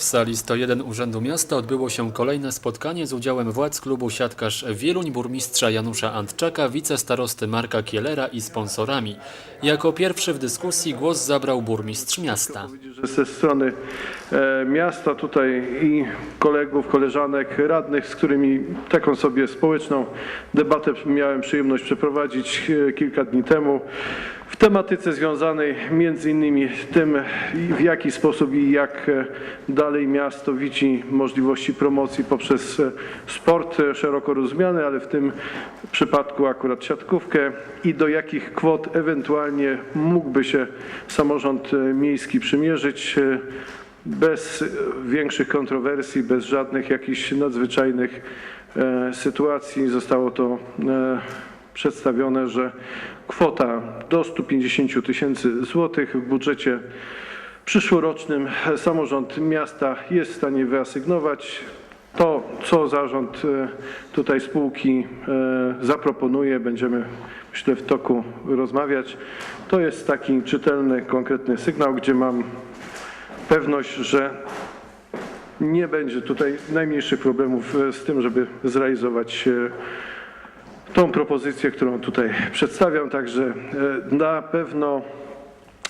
W sali 101 Urzędu Miasta odbyło się kolejne spotkanie z udziałem władz klubu Siatkarz Wieluń, burmistrza Janusza Antczaka, wicestarosty Marka Kielera i sponsorami. Jako pierwszy w dyskusji głos zabrał burmistrz miasta. ze strony e, miasta tutaj i kolegów, koleżanek, radnych, z którymi taką sobie społeczną debatę miałem przyjemność przeprowadzić e, kilka dni temu w tematyce związanej między innymi tym, w jaki sposób i jak e, dalej miasto widzi możliwości promocji poprzez e, sport e, szeroko rozumiany, ale w tym przypadku akurat siatkówkę i do jakich kwot ewentualnie mógłby się samorząd miejski przymierzyć bez większych kontrowersji, bez żadnych jakichś nadzwyczajnych sytuacji. Zostało to przedstawione, że kwota do 150 tysięcy złotych w budżecie przyszłorocznym samorząd miasta jest w stanie wyasygnować. To, co zarząd e, tutaj spółki e, zaproponuje, będziemy myślę w toku rozmawiać. To jest taki czytelny, konkretny sygnał, gdzie mam pewność, że nie będzie tutaj najmniejszych problemów e, z tym, żeby zrealizować tą propozycję, którą tutaj przedstawiam. Także e, na pewno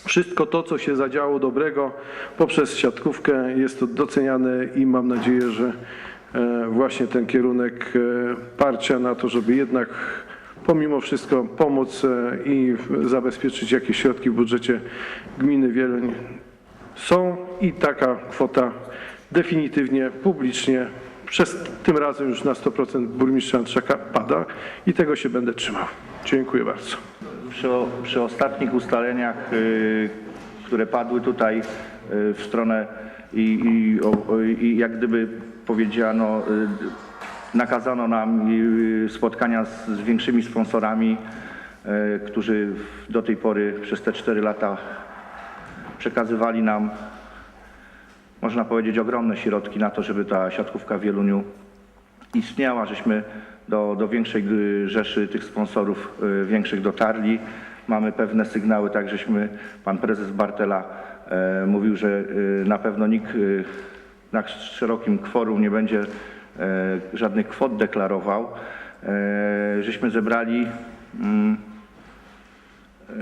wszystko to, co się zadziało dobrego poprzez siatkówkę jest to doceniane i mam nadzieję, że e, właśnie ten kierunek e, parcia na to, żeby jednak pomimo wszystko pomóc i zabezpieczyć jakieś środki w budżecie gminy Wieluń są i taka kwota definitywnie, publicznie przez tym razem już na 100% burmistrza Antrzaka pada i tego się będę trzymał. Dziękuję bardzo. Przy, przy ostatnich ustaleniach, y, które padły tutaj y, w stronę i, i, o, i jak gdyby powiedziano, y, nakazano nam spotkania z, z większymi sponsorami, którzy do tej pory przez te 4 lata przekazywali nam, można powiedzieć, ogromne środki na to, żeby ta siatkówka w Wieluniu istniała, żeśmy do, do większej rzeszy tych sponsorów y, większych dotarli. Mamy pewne sygnały, tak żeśmy, pan prezes Bartela e, mówił, że y, na pewno nikt y, na szerokim kworum nie będzie e, żadnych kwot deklarował. E, żeśmy zebrali mm, e,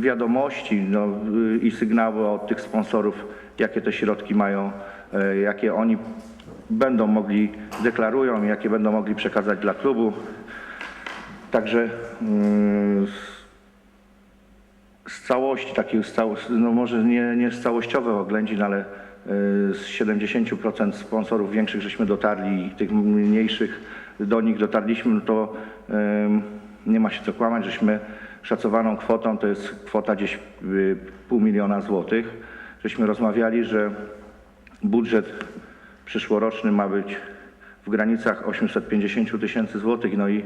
wiadomości no, i sygnały od tych sponsorów, jakie te środki mają, e, jakie oni będą mogli, deklarują, jakie będą mogli przekazać dla klubu. Także mm, z, całości, cało, no może nie, nie z całościowych oględzin, ale e, z 70% sponsorów większych żeśmy dotarli i tych mniejszych do nich dotarliśmy, no to nie ma się co kłamać, żeśmy szacowaną kwotą, to jest kwota gdzieś y, pół miliona złotych, żeśmy rozmawiali, że budżet przyszłoroczny ma być w granicach 850 tysięcy złotych, no i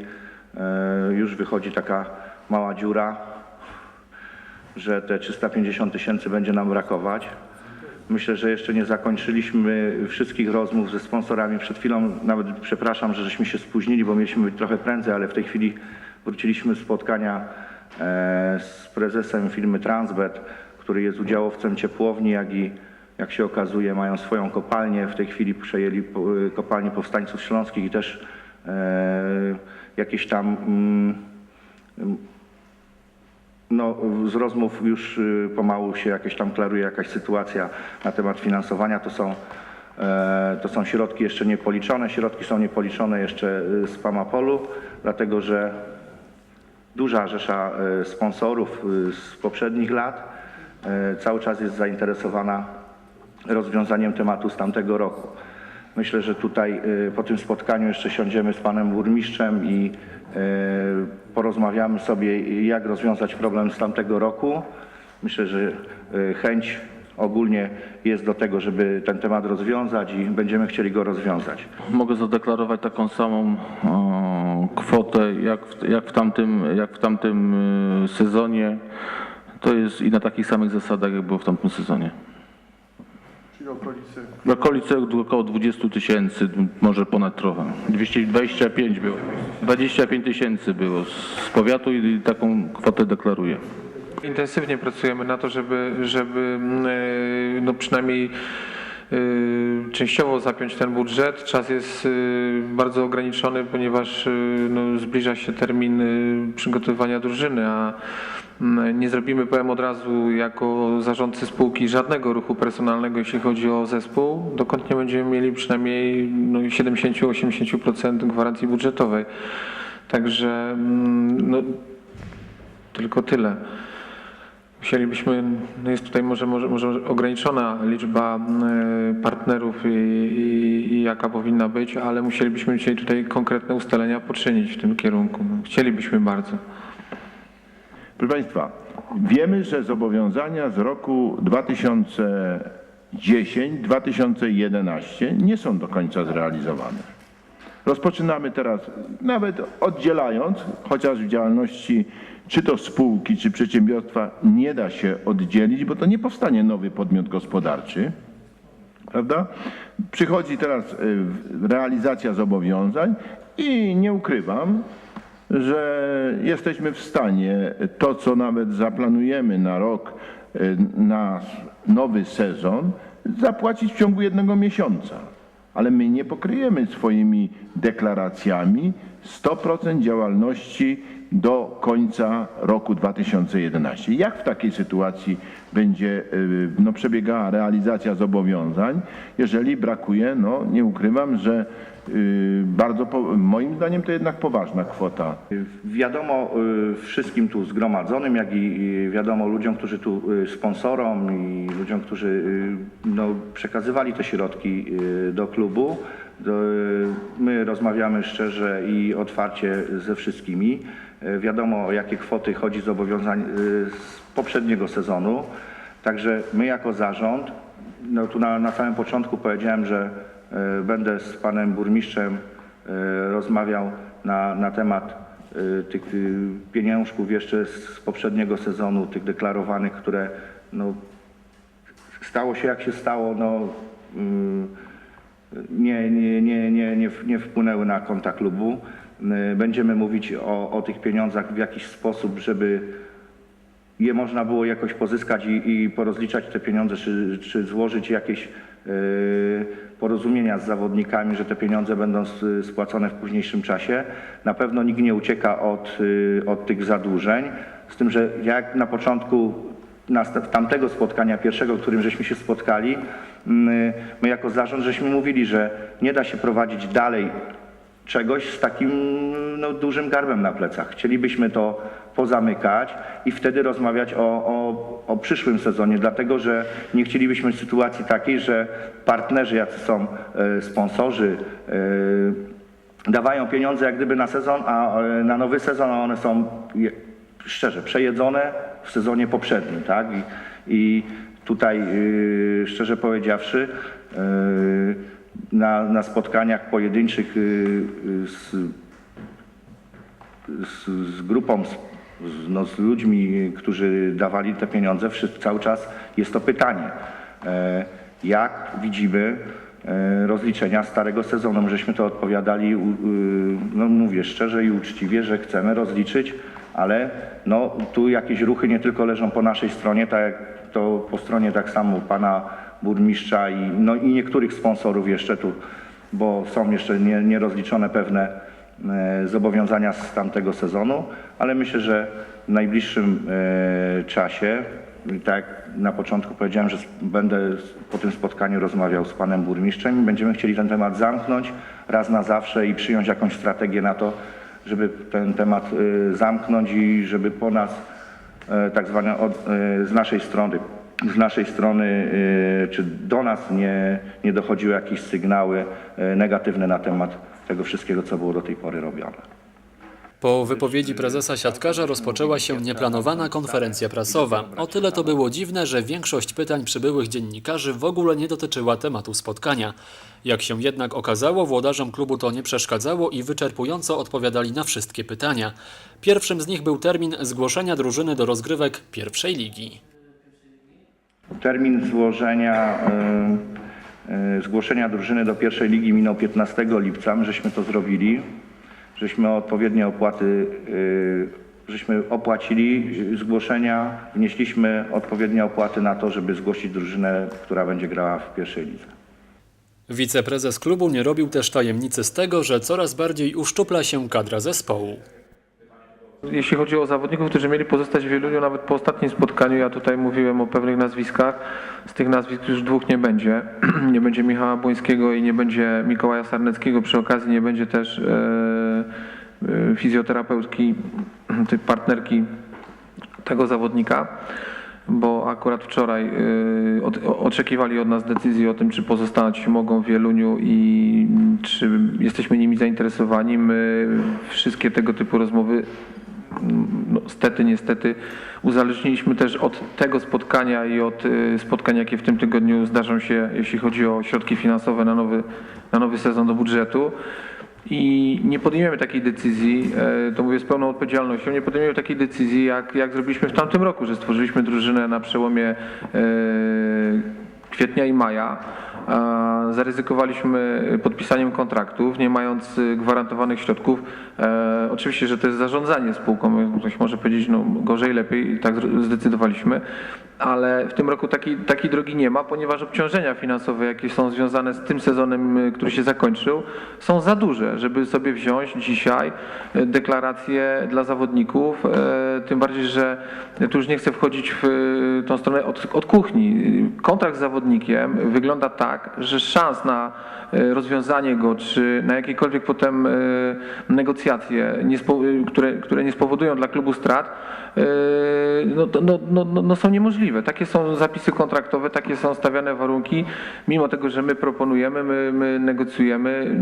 e, już wychodzi taka mała dziura, że te 350 tysięcy będzie nam brakować. Myślę, że jeszcze nie zakończyliśmy wszystkich rozmów ze sponsorami. Przed chwilą nawet przepraszam, że żeśmy się spóźnili, bo mieliśmy być trochę prędzej, ale w tej chwili wróciliśmy z spotkania z prezesem firmy Transbet, który jest udziałowcem ciepłowni, jak i jak się okazuje mają swoją kopalnię. W tej chwili przejęli po- kopalnię powstańców śląskich i też e, jakieś tam mm, no, z rozmów już pomału się jakieś tam klaruje jakaś sytuacja na temat finansowania. To są, e, to są środki jeszcze niepoliczone. Środki są niepoliczone jeszcze z Pamapolu, dlatego że duża rzesza e, sponsorów y, z poprzednich lat e, cały czas jest zainteresowana rozwiązaniem tematu z tamtego roku. Myślę, że tutaj po tym spotkaniu jeszcze siądziemy z panem burmistrzem i porozmawiamy sobie, jak rozwiązać problem z tamtego roku. Myślę, że chęć ogólnie jest do tego, żeby ten temat rozwiązać i będziemy chcieli go rozwiązać. Mogę zadeklarować taką samą o, kwotę jak w, jak, w tamtym, jak w tamtym y, sezonie. To jest i na takich samych zasadach, jak było w tamtym sezonie. Czyli okolice W okolicy około 20 tysięcy, może ponad trochę. 225 było. 25 tysięcy było z powiatu i taką kwotę deklaruję. Intensywnie pracujemy na to, żeby, żeby mm, no przynajmniej y, częściowo zapiąć ten budżet. Czas jest y, bardzo ograniczony, ponieważ no, zbliża się termin przygotowywania drużyny, a mm, nie zrobimy, powiem od razu, jako zarządcy spółki żadnego ruchu personalnego, jeśli chodzi o zespół, dokąd nie będziemy mieli przynajmniej no, 70-80% gwarancji budżetowej. Także mm, no, tylko tyle. Musielibyśmy, no jest tutaj może, może, może ograniczona liczba e, partnerów i, i, i jaka powinna być, ale musielibyśmy dzisiaj tutaj konkretne ustalenia poczynić w tym kierunku. No, chcielibyśmy bardzo. Proszę Państwa, wiemy, że zobowiązania z roku 2010-2011 nie są do końca zrealizowane. Rozpoczynamy teraz, nawet oddzielając, chociaż w działalności czy to spółki, czy przedsiębiorstwa nie da się oddzielić, bo to nie powstanie nowy podmiot gospodarczy. Prawda? Przychodzi teraz y, realizacja zobowiązań i nie ukrywam, że jesteśmy w stanie to, co nawet zaplanujemy na rok, y, na nowy sezon, zapłacić w ciągu jednego miesiąca. Ale my nie pokryjemy swoimi deklaracjami 100% działalności do końca roku 2011. Jak w takiej sytuacji będzie y, no, przebiegała realizacja zobowiązań, jeżeli brakuje, no nie ukrywam, że y, bardzo, moim zdaniem to jednak poważna kwota. Wiadomo y, wszystkim tu zgromadzonym, jak i wiadomo ludziom, którzy tu sponsorom i ludziom, którzy no, przekazywali te środki do klubu. My rozmawiamy szczerze i otwarcie ze wszystkimi. Y, Wiadomo o jakie kwoty chodzi zobowiązań y, z poprzedniego sezonu. Także my jako zarząd, no tu na, na samym początku powiedziałem, że y, będę z panem burmistrzem rozmawiał na, na temat tych pieniążków jeszcze z poprzedniego sezonu, tych deklarowanych, które no, stało się jak się stało, no, y, nie, nie, nie, nie, nie, nie wpłynęły na konta klubu. Y, Będziemy mówić o, o tych pieniądzach w jakiś sposób, żeby je można było jakoś pozyskać i, i porozliczać te pieniądze, czy, czy złożyć jakieś e, porozumienia z zawodnikami, że te pieniądze będą spłacone w późniejszym czasie. Na pewno nikt nie ucieka od, y, od tych zadłużeń, z tym, że jak na początku tamtego spotkania pierwszego, w którym żeśmy się spotkali, my jako zarząd żeśmy mówili, że nie da się prowadzić dalej czegoś z takim no, dużym garbem na plecach. Chcielibyśmy to pozamykać i wtedy rozmawiać o, o, o przyszłym sezonie, dlatego że nie chcielibyśmy sytuacji takiej, że partnerzy, jacy są e, sponsorzy, e, dawają pieniądze jak gdyby na sezon, a e, na nowy sezon, a one są je- szczerze przejedzone w sezonie poprzednim, tak? I, i tutaj y, szczerze powiedziawszy, y, na, na spotkaniach pojedynczych y, z, z, z grupą, no, z ludźmi, którzy dawali te pieniądze, cały czas jest to pytanie. E, jak widzimy e, rozliczenia starego sezonu? My Żeśmy to odpowiadali, no mówię szczerze i uczciwie, że chcemy rozliczyć, ale no, tu jakieś ruchy nie tylko leżą po naszej stronie, tak jak to po stronie tak samo pana burmistrza i, no, i niektórych sponsorów jeszcze tu, bo są jeszcze nie- nierozliczone pewne e, zobowiązania z tamtego sezonu, ale myślę, że w najbliższym e, czasie, tak jak na początku powiedziałem, że będę po tym spotkaniu rozmawiał z panem burmistrzem i będziemy chcieli ten temat zamknąć raz na zawsze i przyjąć jakąś strategię na to, żeby ten temat e, zamknąć i żeby po nas tak zwane od, e, z naszej strony, z naszej strony, e, czy do nas nie, nie dochodziły jakieś sygnały e, negatywne na temat tego wszystkiego, co było do tej pory robione. Po wypowiedzi prezesa siatkarza rozpoczęła się nieplanowana konferencja prasowa. O tyle to było dziwne, że większość pytań przybyłych dziennikarzy w ogóle nie dotyczyła tematu spotkania. Jak się jednak okazało, włodarzom klubu to nie przeszkadzało i wyczerpująco odpowiadali na wszystkie pytania. Pierwszym z nich był termin zgłoszenia drużyny do rozgrywek pierwszej ligi. Termin złożenia, y, y, zgłoszenia drużyny do pierwszej ligi minął 15 lipca. My żeśmy to zrobili. Żeśmy odpowiednie opłaty y, żeśmy opłacili zgłoszenia, wnieśliśmy odpowiednie opłaty na to, żeby zgłosić drużynę, która będzie grała w pierwszej lidze. Wiceprezes klubu nie robił też tajemnicy z tego, że coraz bardziej uszczupla się kadra zespołu. Jeśli chodzi o zawodników, którzy mieli pozostać w Wieluniu nawet po ostatnim spotkaniu, ja tutaj mówiłem o pewnych nazwiskach. Z tych nazwisk już dwóch nie będzie. nie będzie Michała Błońskiego i nie będzie Mikołaja Sarneckiego. Przy okazji nie będzie też e, fizjoterapeutki, tej partnerki tego zawodnika, bo akurat wczoraj y, oczekiwali od nas decyzji o tym, czy pozostać mogą w Wieluniu i czy jesteśmy nimi zainteresowani. My wszystkie tego typu rozmowy no, stety, niestety uzależniliśmy też od tego spotkania i od y, spotkań, jakie w tym tygodniu zdarzą się, jeśli chodzi o środki finansowe na nowy, na nowy sezon do budżetu. I nie podejmiemy takiej decyzji, e, to mówię z pełną odpowiedzialnością, nie podejmiemy takiej decyzji, jak, jak zrobiliśmy w tamtym roku, że stworzyliśmy drużynę na przełomie e, kwietnia i maja. Zaryzykowaliśmy podpisaniem kontraktów, nie mając e, gwarantowanych środków. E, oczywiście, że to jest zarządzanie spółką, ktoś może powiedzieć, no gorzej, lepiej, i tak zdecydowaliśmy, ale w tym roku takiej, takiej drogi nie ma, ponieważ obciążenia finansowe, jakie są związane z tym sezonem, y, który się zakończył, są za duże, żeby sobie wziąć dzisiaj y, deklaracje dla zawodników, e, tym bardziej, że tu już nie chcę wchodzić w y, tą stronę od, od kuchni. Kontrakt z zawodnikiem wygląda tak, że szans na y, rozwiązanie go, czy na jakiekolwiek potem y, negocjacje, y, które, nie spowodują dla klubu strat, y, no, no, no, no, no są niemożliwe. Takie są zapisy kontraktowe, takie są stawiane warunki. Mimo tego, że my proponujemy, my, my negocjujemy,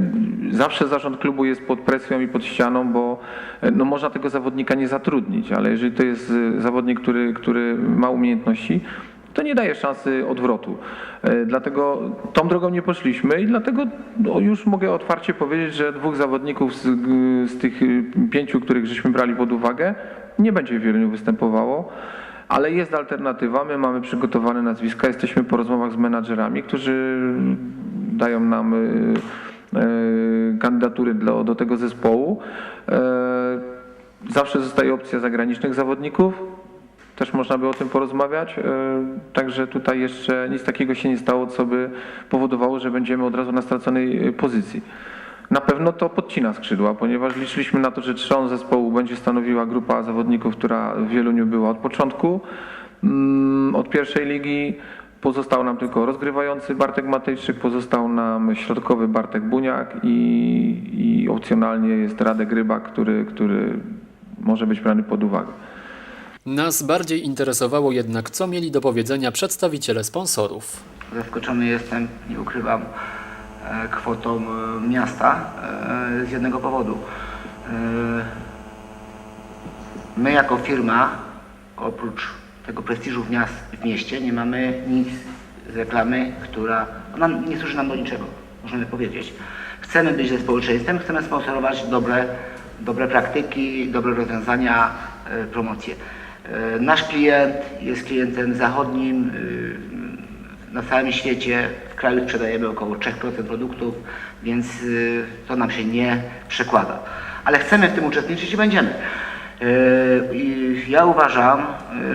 zawsze zarząd klubu jest pod presją i pod ścianą, bo y, no, można tego zawodnika nie zatrudnić, ale jeżeli to jest y, zawodnik, który, który ma umiejętności, to nie daje szansy odwrotu. E, Dlatego tą drogą nie poszliśmy i dlatego no, już mogę otwarcie powiedzieć, że dwóch zawodników z, z tych y, pięciu, których żeśmy brali pod uwagę, nie będzie w Wieluniu występowało. Ale jest alternatywa, my mamy przygotowane nazwiska, jesteśmy po rozmowach z menadżerami, którzy dają nam y, y, kandydatury do, do tego zespołu. E, Zawsze zostaje opcja zagranicznych zawodników, też można by o tym porozmawiać. e, Także tutaj jeszcze nic takiego się nie stało, co by powodowało, że będziemy od razu na straconej e, pozycji. Na pewno to podcina skrzydła, ponieważ liczyliśmy na to, że trzon zespołu będzie stanowiła grupa zawodników, która w Wieluniu była od początku. Mm, Od pierwszej ligi pozostał nam tylko rozgrywający Bartek Matejczyk, pozostał nam środkowy Bartek Buniak i, i opcjonalnie jest Radek Rybak, który, który może być brany pod uwagę. Nas bardziej interesowało jednak, co mieli do powiedzenia przedstawiciele sponsorów. Zaskoczony jestem, nie ukrywam, e, kwotą e, miasta e, z jednego powodu. My jako firma, oprócz tego prestiżu w, miast, w mieście, nie mamy nic z reklamy, która ona nie służy nam do niczego, możemy powiedzieć. Chcemy być ze społeczeństwem, chcemy sponsorować dobre, dobre praktyki, dobre rozwiązania, promocje. E, Nasz klient jest klientem zachodnim, y, na całym świecie w kraju sprzedajemy około 3% produktów, więc y, to nam się nie przekłada. Ale chcemy w tym uczestniczyć i będziemy. I ja uważam,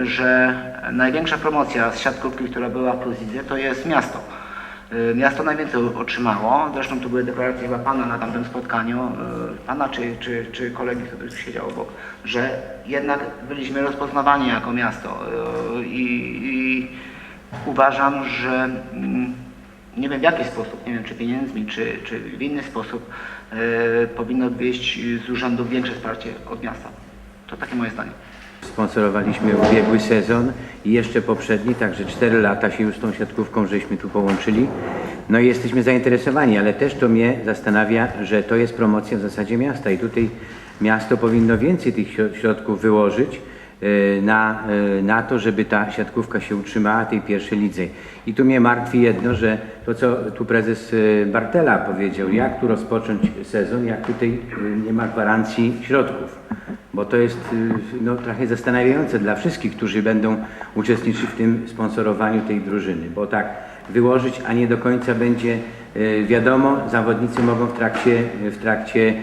y, że największa promocja z siatkówki, która była w Prozidze, to jest miasto. Miasto najwięcej otrzymało, zresztą tu były deklaracje chyba Pana na tamtym spotkaniu, Pana czy, czy, czy kolegi, który siedział obok, że jednak byliśmy rozpoznawani jako miasto i, i uważam, że nie wiem w jaki sposób, nie wiem czy pieniędzmi, czy, czy w inny sposób powinno być z urzędów większe wsparcie od miasta. To takie moje zdanie. Sponsorowaliśmy ubiegły sezon i jeszcze poprzedni, także 4 lata się już z tą siatkówką żeśmy tu połączyli. No i jesteśmy zainteresowani, ale też to mnie zastanawia, że to jest promocja w zasadzie miasta i tutaj miasto powinno więcej tych śro- środków wyłożyć na, e, na to, żeby ta siatkówka się utrzymała tej pierwszej lidze. I tu mnie martwi jedno, że to co tu prezes e, Bartela powiedział, jak tu rozpocząć sezon, jak tutaj e, nie ma gwarancji środków. bo to jest no, trochę zastanawiające dla wszystkich, którzy będą uczestniczyć w tym sponsorowaniu tej drużyny, bo tak wyłożyć, a nie do końca będzie wiadomo, zawodnicy mogą w trakcie, w trakcie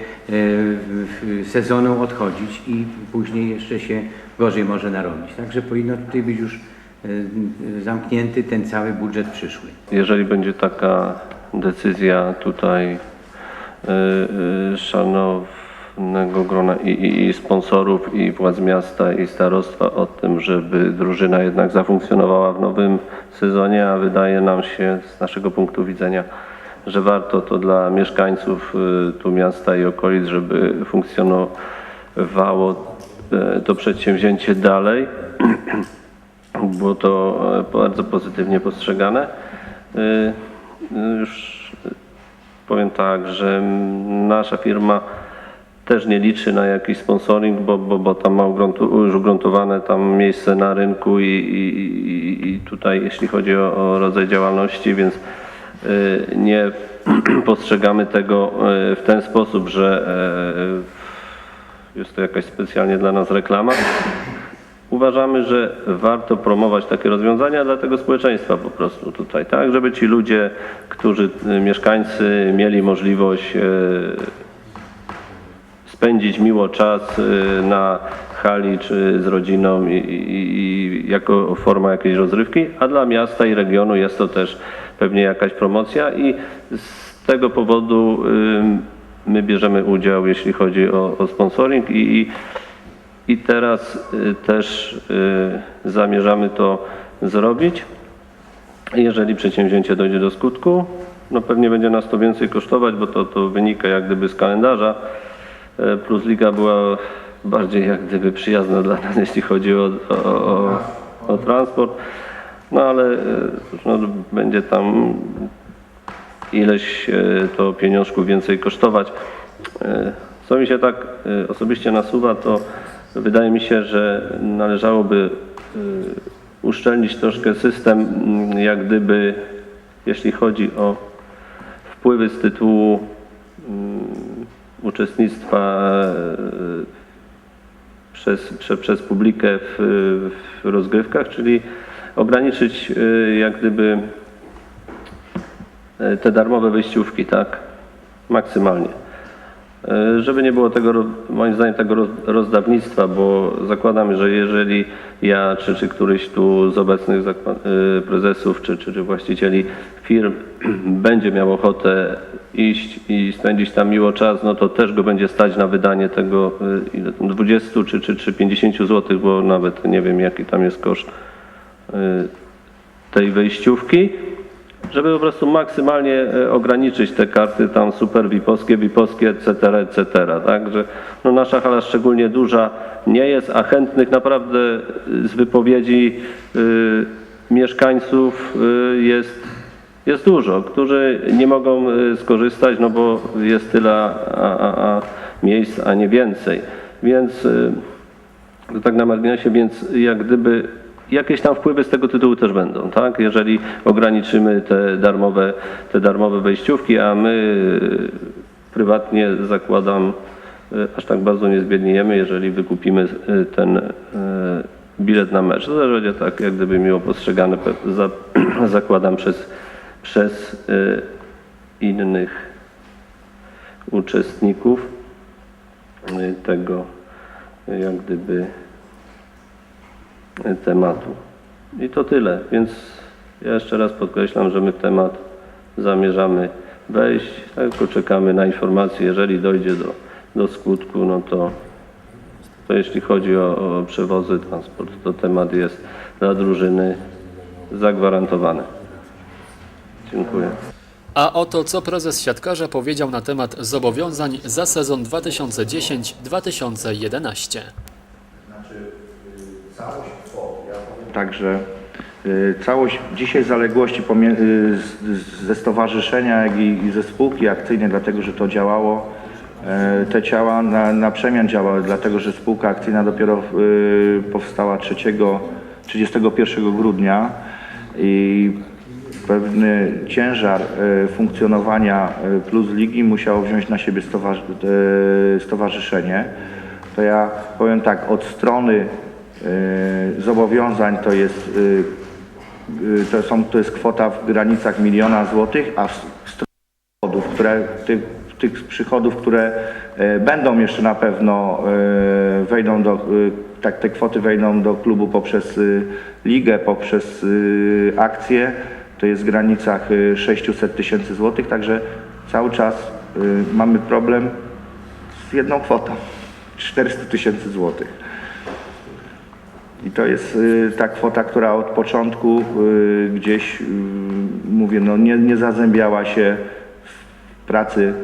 sezonu odchodzić i później jeszcze się gorzej może narobić. Także powinno tutaj być już y, y, zamknięty ten cały budżet przyszły. jeżeli będzie taka decyzja tutaj szanownego grona i, i, i sponsorów i władz miasta i starostwa o tym, żeby drużyna jednak zafunkcjonowała w nowym sezonie, a wydaje nam się z naszego punktu widzenia, że warto to dla mieszkańców y, tu miasta i okolic, żeby funkcjonowało y, to przedsięwzięcie dalej było to e, bardzo pozytywnie postrzegane. Y, y, Już y, powiem tak, że nasza firma też nie liczy na jakiś sponsoring, bo, bo, bo tam ma już ugruntowane tam miejsce na rynku i, i, i- tutaj jeśli chodzi o, o rodzaj działalności, więc y, nie postrzegamy tego y, w ten sposób, że e, jest to jakaś specjalnie dla nas reklama. Uważamy, że warto promować takie rozwiązania dla tego społeczeństwa po prostu tutaj, tak? Żeby ci ludzie, którzy, y, mieszkańcy mieli możliwość spędzić miło czas y, na hali czy z rodziną i, i, i jako forma jakiejś rozrywki, a dla miasta i regionu jest to też pewnie jakaś promocja i z tego powodu my bierzemy udział, jeśli chodzi o, o sponsoring i, i i teraz y, też y, zamierzamy to zrobić. Jeżeli przedsięwzięcie dojdzie do skutku, no pewnie będzie nas to więcej kosztować, bo to, to wynika jak gdyby z kalendarza. E, Plus Liga była bardziej jak gdyby przyjazna dla nas, jeśli chodzi o, o, o, o transport. No ale e, no, będzie tam ileś e, to pieniążków więcej kosztować. E, Co mi się tak osobiście nasuwa, to wydaje mi się, że należałoby uszczelnić troszkę system, mm, jak gdyby, jeśli chodzi o wpływy z tytułu mm, uczestnictwa przez, prze, przez publikę w, w rozgrywkach, czyli ograniczyć e, jak gdyby e, te darmowe wyjściówki, tak? Maksymalnie. E, Żeby nie było tego, moim zdaniem, tego roz- rozdawnictwa, bo zakładam, że jeżeli ja czy, czy któryś tu z obecnych prezesów czy, czy, czy właścicieli firm będzie miał ochotę iść i spędzić tam miło czas, no to też go będzie stać na wydanie tego e, ile tam, 20 czy, czy, czy 50 zł, bo nawet nie wiem jaki tam jest koszt tej wejściówki, żeby po prostu maksymalnie e, ograniczyć te karty tam super VIP-owskie, VIP-owskie, etc., etc., tak, że no nasza hala szczególnie duża nie jest, a chętnych naprawdę y, z wypowiedzi y, mieszkańców y, jest, jest dużo, którzy nie mogą y, skorzystać, no bo jest tyle a, a, a miejsc, a nie więcej, więc y, to tak na marginesie, więc jak gdyby jakieś tam wpływy z tego tytułu też będą, tak? Jeżeli ograniczymy te darmowe, te darmowe wejściówki, a my y, prywatnie zakładam, y, aż tak bardzo nie zbiedniejemy, jeżeli wykupimy y, ten bilet na mecz. To będzie tak, jak gdyby miło postrzegane, zakładam, przez, przez innych uczestników tego, jak gdyby tematu. I to tyle, więc ja jeszcze raz podkreślam, że my w temat zamierzamy wejść, tylko czekamy na informacje, jeżeli dojdzie do, do skutku, no to, to jeśli chodzi o, o przewozy, transport, to temat jest dla drużyny zagwarantowany. Dziękuję. A oto co prezes siatkarza powiedział na temat zobowiązań za sezon 2010-2011. Także y, całość dzisiaj zaległości y, ze stowarzyszenia, jak i, ze spółki akcyjnej, dlatego że to działało, e, te ciała na, na przemian działały, dlatego że spółka akcyjna dopiero y, powstała 3, 31 grudnia i pewny ciężar e, funkcjonowania e, Plus Ligi musiało wziąć na siebie stowarz- stowarzyszenie. to ja powiem tak, od strony zobowiązań to jest, e, e, to, są, to jest kwota w granicach miliona złotych, a z przychodów, które, tych, tych przychodów, które e, będą jeszcze na pewno e, wejdą do, e, tak te kwoty wejdą do klubu poprzez e, ligę, poprzez e, akcje, to jest w granicach e, 600 tysięcy złotych, także cały czas e, mamy problem z jedną kwotą, 400 tysięcy złotych. I to jest y, ta kwota, która od początku y, gdzieś, y, mówię, no nie, nie zazębiała się w pracy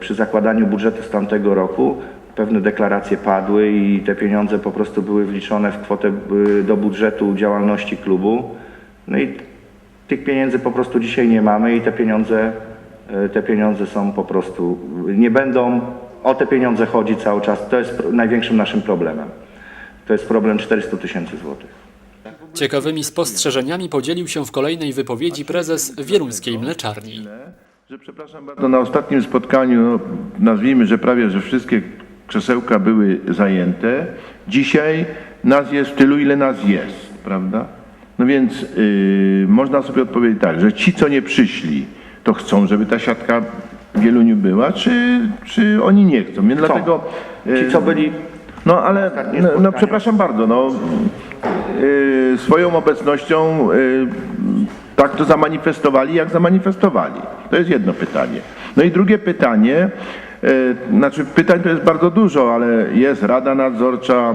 przy zakładaniu budżetu z tamtego roku. Pewne deklaracje padły i te pieniądze po prostu były wliczone w kwotę do budżetu działalności klubu. No i tych pieniędzy po prostu dzisiaj nie mamy i te pieniądze, te pieniądze są po prostu, nie będą, o te pieniądze chodzi cały czas. To jest największym naszym problemem. To jest problem 400 tysięcy złotych. Ciekawymi spostrzeżeniami podzielił się w kolejnej wypowiedzi prezes Wieluńskiej Mleczarni. Że przepraszam bardzo, na ostatnim spotkaniu, no, nazwijmy, że prawie, że wszystkie krzesełka były zajęte. Dzisiaj nas jest tylu, ile nas jest, prawda? No więc yy, można sobie odpowiedzieć tak, że ci, co nie przyszli, to chcą, żeby ta siatka w Wieluniu była, czy, czy oni nie chcą? Więc dlatego... yy, Ci, co byli no ale, no, no przepraszam bardzo, no yy, swoją obecnością yy, tak to zamanifestowali, jak zamanifestowali. To jest jedno pytanie. No i drugie pytanie, yy, znaczy pytań to jest bardzo dużo, ale jest Rada Nadzorcza,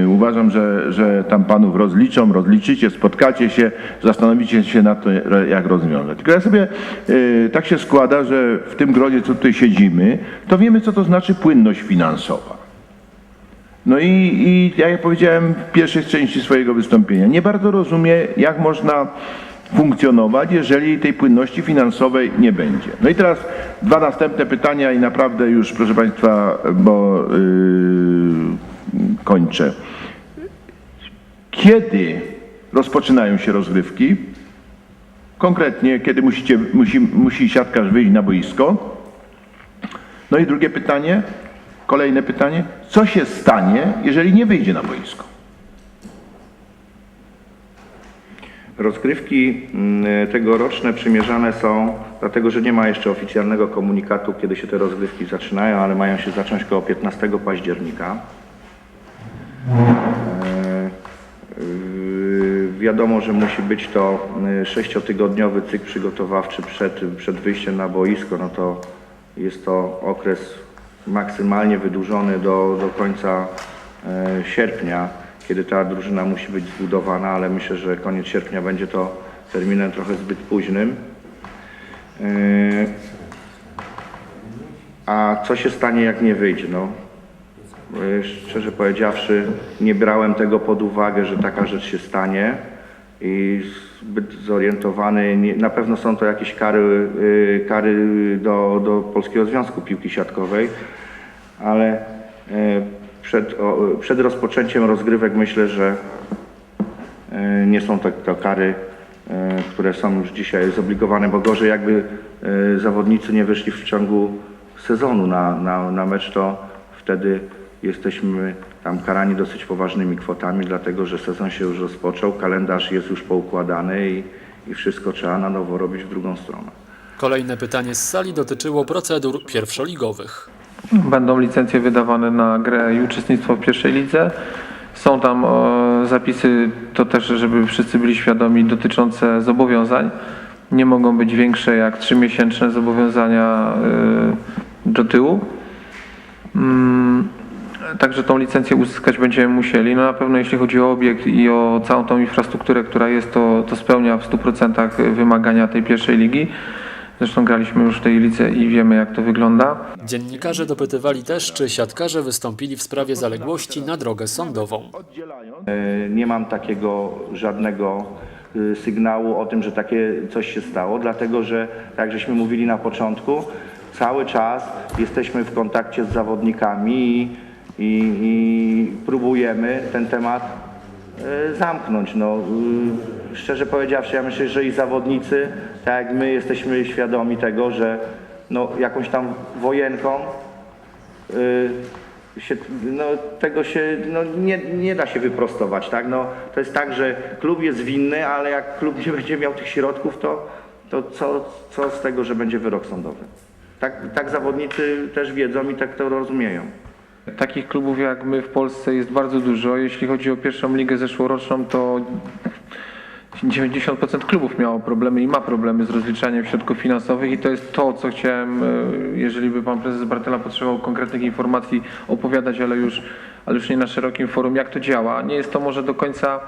yy, uważam, że, że tam panów rozliczą, rozliczycie, spotkacie się, zastanowicie się nad to, jak rozwiązać. Tylko ja sobie, yy, tak się składa, że w tym gronie, co tutaj siedzimy, to wiemy, co to znaczy płynność finansowa. No i, i ja jak powiedziałem w pierwszej części swojego wystąpienia, nie bardzo rozumiem, jak można funkcjonować, jeżeli tej płynności finansowej nie będzie. No i teraz dwa następne pytania i naprawdę już, proszę Państwa, bo yy, kończę. Kiedy rozpoczynają się rozgrywki? Konkretnie, kiedy musicie, musi, musi siatkarz wyjść na boisko? No i drugie pytanie, kolejne pytanie. Co się stanie, jeżeli nie wyjdzie na boisko? Rozgrywki mm, tegoroczne przymierzane są, dlatego że nie ma jeszcze oficjalnego komunikatu, kiedy się te rozgrywki zaczynają, ale mają się zacząć koło 15 października. E, yy, Wiadomo, że musi być to y, sześciotygodniowy cykl przygotowawczy przed, przed wyjściem na boisko. No to jest to okres maksymalnie wydłużony do, do końca e, sierpnia, kiedy ta drużyna musi być zbudowana, ale myślę, że koniec sierpnia będzie to terminem trochę zbyt późnym. E, A co się stanie, jak nie wyjdzie? No, e, szczerze powiedziawszy, nie brałem tego pod uwagę, że taka rzecz się stanie i zbyt zorientowany. Nie, na pewno są to jakieś kary, y, kary do, do Polskiego Związku Piłki Siatkowej, ale y, przed, przed rozpoczęciem rozgrywek myślę, że y, nie są to, to kary, y, które są już dzisiaj zobligowane, bo gorzej jakby zawodnicy nie wyszli w ciągu sezonu na, na, na mecz, to wtedy jesteśmy tam karani dosyć poważnymi kwotami, dlatego że sezon się już rozpoczął, kalendarz jest już poukładany i, i wszystko trzeba na nowo robić w drugą stronę. Kolejne pytanie z sali dotyczyło procedur pierwszoligowych. Będą licencje wydawane na grę i uczestnictwo w pierwszej lidze. Są tam e, zapisy, to też, żeby wszyscy byli świadomi, dotyczące zobowiązań. Nie mogą być większe jak trzymiesięczne zobowiązania e, do tyłu. Także tą licencję uzyskać będziemy musieli. No na pewno jeśli chodzi o obiekt i o całą tą infrastrukturę, która jest, to, to spełnia w 100% wymagania tej pierwszej ligi. Zresztą graliśmy już w tej lidze i wiemy jak to wygląda. Dziennikarze dopytywali też, czy siatkarze wystąpili w sprawie zaległości na drogę sądową. E, Nie mam takiego żadnego y, sygnału o tym, że takie coś się stało, dlatego że, tak jak żeśmy mówili na początku, cały czas jesteśmy w kontakcie z zawodnikami i, i, i próbujemy ten temat e, zamknąć. No, y, szczerze powiedziawszy, ja myślę, że i zawodnicy, tak jak my, jesteśmy świadomi tego, że no, jakąś tam wojenką y, się, no, tego się no, nie, nie da się wyprostować. Tak? No, to jest tak, że klub jest winny, ale jak klub nie będzie miał tych środków, to, to co, co z tego, że będzie wyrok sądowy? Tak, tak zawodnicy też wiedzą i tak to rozumieją. Takich klubów jak my w Polsce jest bardzo dużo. Jeśli chodzi o pierwszą ligę zeszłoroczną, to 90% klubów miało problemy i ma problemy z rozliczaniem środków finansowych i to jest to, co chciałem, e, jeżeli by pan prezes Bartela potrzebował konkretnych informacji, opowiadać, ale już, ale już nie na szerokim forum, jak to działa. Nie jest to może do końca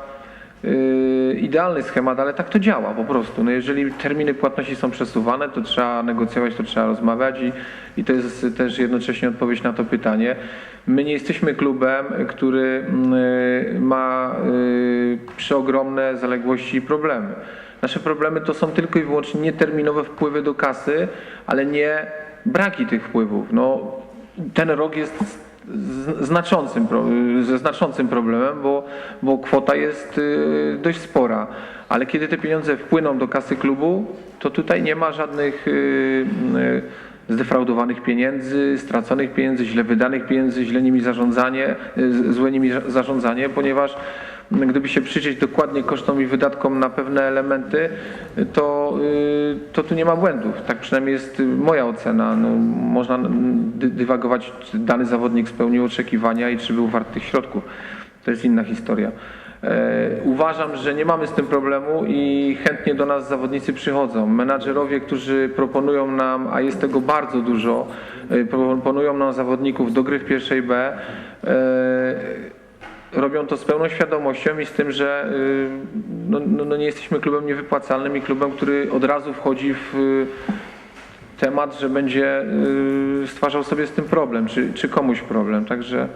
yy, idealny schemat, ale tak to działa po prostu. No jeżeli terminy płatności są przesuwane, to trzeba negocjować, to trzeba rozmawiać i, i to jest też jednocześnie odpowiedź na to pytanie. My nie jesteśmy klubem, który yy, ma yy, przeogromne zaległości i problemy. Nasze problemy to są tylko i wyłącznie nieterminowe wpływy do kasy, ale nie braki tych wpływów. No, ten rok jest znaczącym, ze znaczącym problemem, bo, bo kwota jest y, dość spora. Ale kiedy te pieniądze wpłyną do kasy klubu, to tutaj nie ma żadnych y, y, zdefraudowanych pieniędzy, straconych pieniędzy, źle wydanych pieniędzy, źle nimi zarządzanie, złe nimi za- zarządzanie, ponieważ gdyby się przyjrzeć dokładnie kosztom i wydatkom na pewne elementy, to, y, to tu nie ma błędów. Tak przynajmniej jest moja ocena. No, można mm, dy- dywagować, czy dany zawodnik spełnił oczekiwania i czy był wart tych środków. To jest inna historia. E, Uważam, że nie mamy z tym problemu i chętnie do nas zawodnicy przychodzą. Menadżerowie, którzy proponują nam, a jest tego bardzo dużo, e, proponują nam zawodników do gry w pierwszej B. e, robią to z pełną świadomością i z tym, że no, no, no nie jesteśmy klubem niewypłacalnym i klubem, który od razu wchodzi w temat, że będzie stwarzał sobie z tym problem, czy, czy komuś problem. Także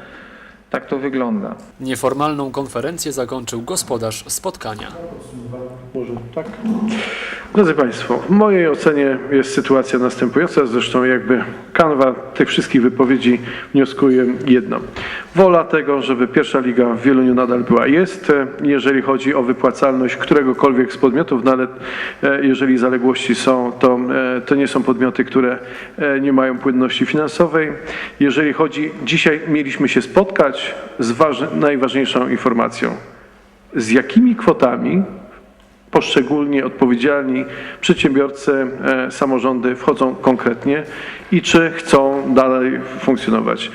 tak to wygląda. Nieformalną konferencję zakończył gospodarz spotkania. Może tak? Drodzy Państwo, w mojej ocenie jest sytuacja następująca, zresztą jakby kanwa tych wszystkich wypowiedzi wnioskuje jedno. Wola tego, żeby pierwsza liga w Wieluniu nadal była jest, e, jeżeli chodzi o wypłacalność któregokolwiek z podmiotów, no ale e, jeżeli zaległości są, to, e, to nie są podmioty, które nie mają płynności finansowej. Jeżeli chodzi, dzisiaj mieliśmy się spotkać z waż, najważniejszą informacją. Z jakimi kwotami poszczególnie odpowiedzialni przedsiębiorcy, e, samorządy wchodzą konkretnie i czy chcą dalej funkcjonować.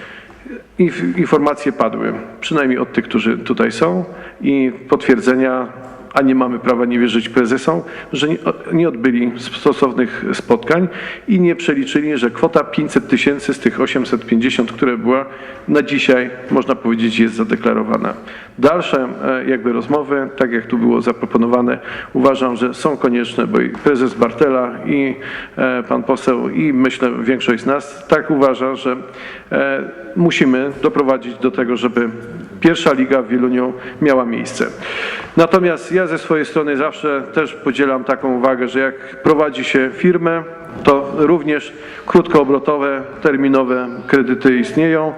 Inf- Informacje padły, przynajmniej od tych, którzy tutaj są i potwierdzenia, a nie mamy prawa nie wierzyć prezesom, że nie, odbyli stosownych spotkań i nie przeliczyli, że kwota 500 tysięcy z tych 850, które była na dzisiaj, można powiedzieć, jest zadeklarowana. Dalsze e, jakby rozmowy, tak jak tu było zaproponowane, uważam, że są konieczne, bo i prezes Bartela i e, pan poseł i myślę większość z nas tak uważa, że e, musimy doprowadzić do tego, żeby pierwsza liga w Wieluniu miała miejsce. Natomiast ja ze swojej strony zawsze też podzielam taką uwagę, że jak prowadzi się firmę, to również krótkoobrotowe, terminowe kredyty istnieją.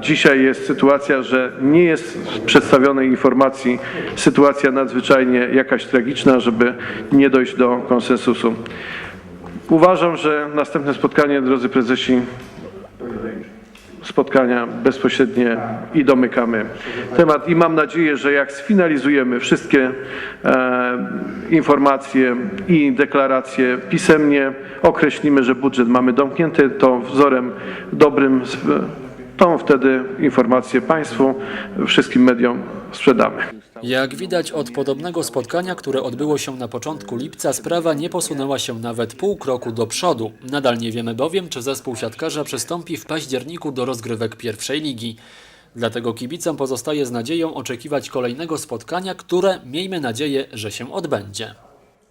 Dzisiaj jest sytuacja, że nie jest w przedstawionej informacji sytuacja nadzwyczajnie jakaś tragiczna, żeby nie dojść do konsensusu. Uważam, że następne spotkanie, drodzy prezesi, spotkania bezpośrednie i domykamy temat. I mam nadzieję, że jak sfinalizujemy wszystkie e, informacje i deklaracje pisemnie, określimy, że budżet mamy domknięty, to wzorem dobrym, sp- tą wtedy informację Państwu, wszystkim mediom sprzedamy. Jak widać od podobnego spotkania, które odbyło się na początku lipca, sprawa nie posunęła się nawet pół kroku do przodu. Nadal nie wiemy bowiem, czy zespół siatkarza przystąpi w październiku do rozgrywek pierwszej ligi. Dlatego kibicom pozostaje z nadzieją oczekiwać kolejnego spotkania, które miejmy nadzieję, że się odbędzie.